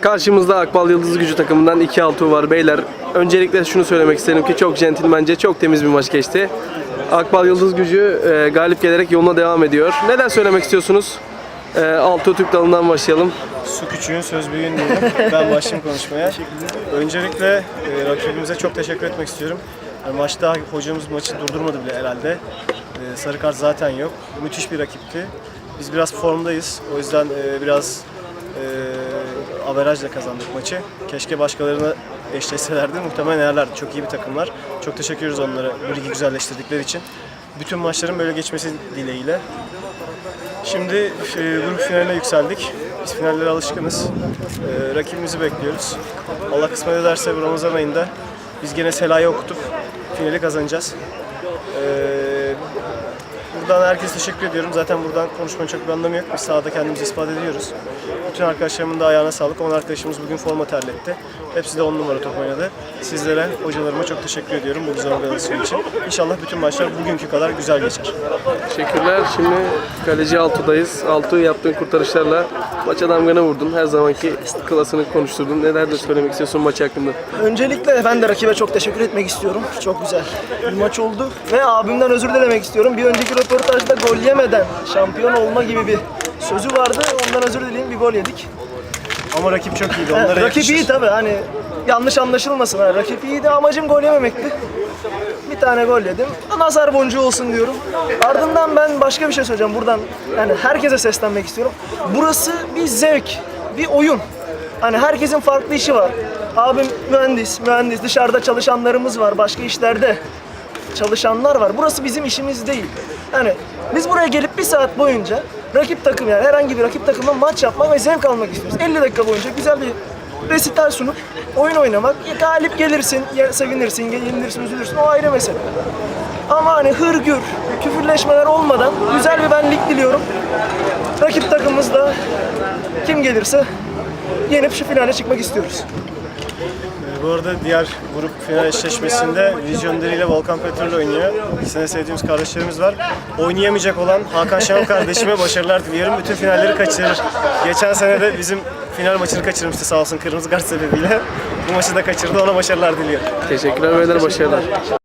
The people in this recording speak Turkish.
Karşımızda Akbal Yıldız Gücü takımından iki altı var beyler. Öncelikle şunu söylemek isterim ki çok centilmence, çok temiz bir maç geçti. Akbal Yıldız Gücü e, galip gelerek yoluna devam ediyor. Neden söylemek istiyorsunuz? E, Altuğ Türk dalından başlayalım. Su küçüğün söz büyüğün diyelim. Ben başlayayım konuşmaya. Öncelikle e, rakibimize çok teşekkür etmek istiyorum. E, maçta hocamız maçı durdurmadı bile herhalde. E, sarı kart zaten yok. Müthiş bir rakipti. Biz biraz formdayız. O yüzden e, biraz e, averajla kazandık maçı. Keşke başkalarına eşleşselerdi. Muhtemelen yerlerdi. Çok iyi bir takımlar. Çok teşekkür ederiz onlara bu ligi güzelleştirdikleri için. Bütün maçların böyle geçmesi dileğiyle. Şimdi e, grup finaline yükseldik. Biz finallere alışkınız. E, rakibimizi bekliyoruz. Allah kısmet ederse Ramazan ayında biz gene Sela'yı okutup finali kazanacağız. E, buradan herkese teşekkür ediyorum. Zaten buradan konuşmanın çok bir anlamı yok. Biz sahada kendimizi ispat ediyoruz. Bütün arkadaşlarımın da ayağına sağlık. 10 arkadaşımız bugün forma terletti. Hepsi de 10 numara top oynadı. Sizlere, hocalarıma çok teşekkür ediyorum bu güzel organizasyon için. İnşallah bütün maçlar bugünkü kadar güzel geçer. Teşekkürler. Şimdi kaleci Altuğ'dayız. Altuğ yaptığın kurtarışlarla maça damganı vurdun. Her zamanki klasını konuşturdun. Neler de söylemek istiyorsun maç hakkında? Öncelikle ben de rakibe çok teşekkür etmek istiyorum. Çok güzel bir maç oldu. Ve abimden özür dilemek istiyorum. Bir önceki röportajda gol yemeden şampiyon olma gibi bir sözü vardı. Ondan özür dileyim bir gol yedik. Ama rakip çok iyiydi. Onlara rakip yakışır. iyi tabii hani yanlış anlaşılmasın. Ha. Rakip iyiydi amacım gol yememekti. Bir tane gol yedim. Nazar boncuğu olsun diyorum. Ardından ben başka bir şey söyleyeceğim buradan. Yani herkese seslenmek istiyorum. Burası bir zevk, bir oyun. Hani herkesin farklı işi var. Abim mühendis, mühendis. Dışarıda çalışanlarımız var, başka işlerde çalışanlar var. Burası bizim işimiz değil. Yani biz buraya gelip bir saat boyunca rakip takım yani herhangi bir rakip takımla maç yapmak ve zevk almak istiyoruz. 50 dakika boyunca güzel bir resital sunup oyun oynamak. Galip gelirsin, sevinirsin, yenilirsin, üzülürsün o ayrı mesele. Ama hani hırgür, küfürleşmeler olmadan güzel bir benlik diliyorum. Rakip takımımızda kim gelirse yenip şu finale çıkmak istiyoruz. Bu arada diğer grup final eşleşmesinde Vizyonları ile Volkan Petrol oynuyor. İkisine sevdiğimiz kardeşlerimiz var. Oynayamayacak olan Hakan Şenol kardeşime başarılar diliyorum. Bütün finalleri kaçırır. Geçen sene de bizim final maçını kaçırmıştı sağ olsun kırmızı kart sebebiyle. Bu maçı da kaçırdı. Ona başarılar diliyorum. Teşekkürler beyler. Başarılar.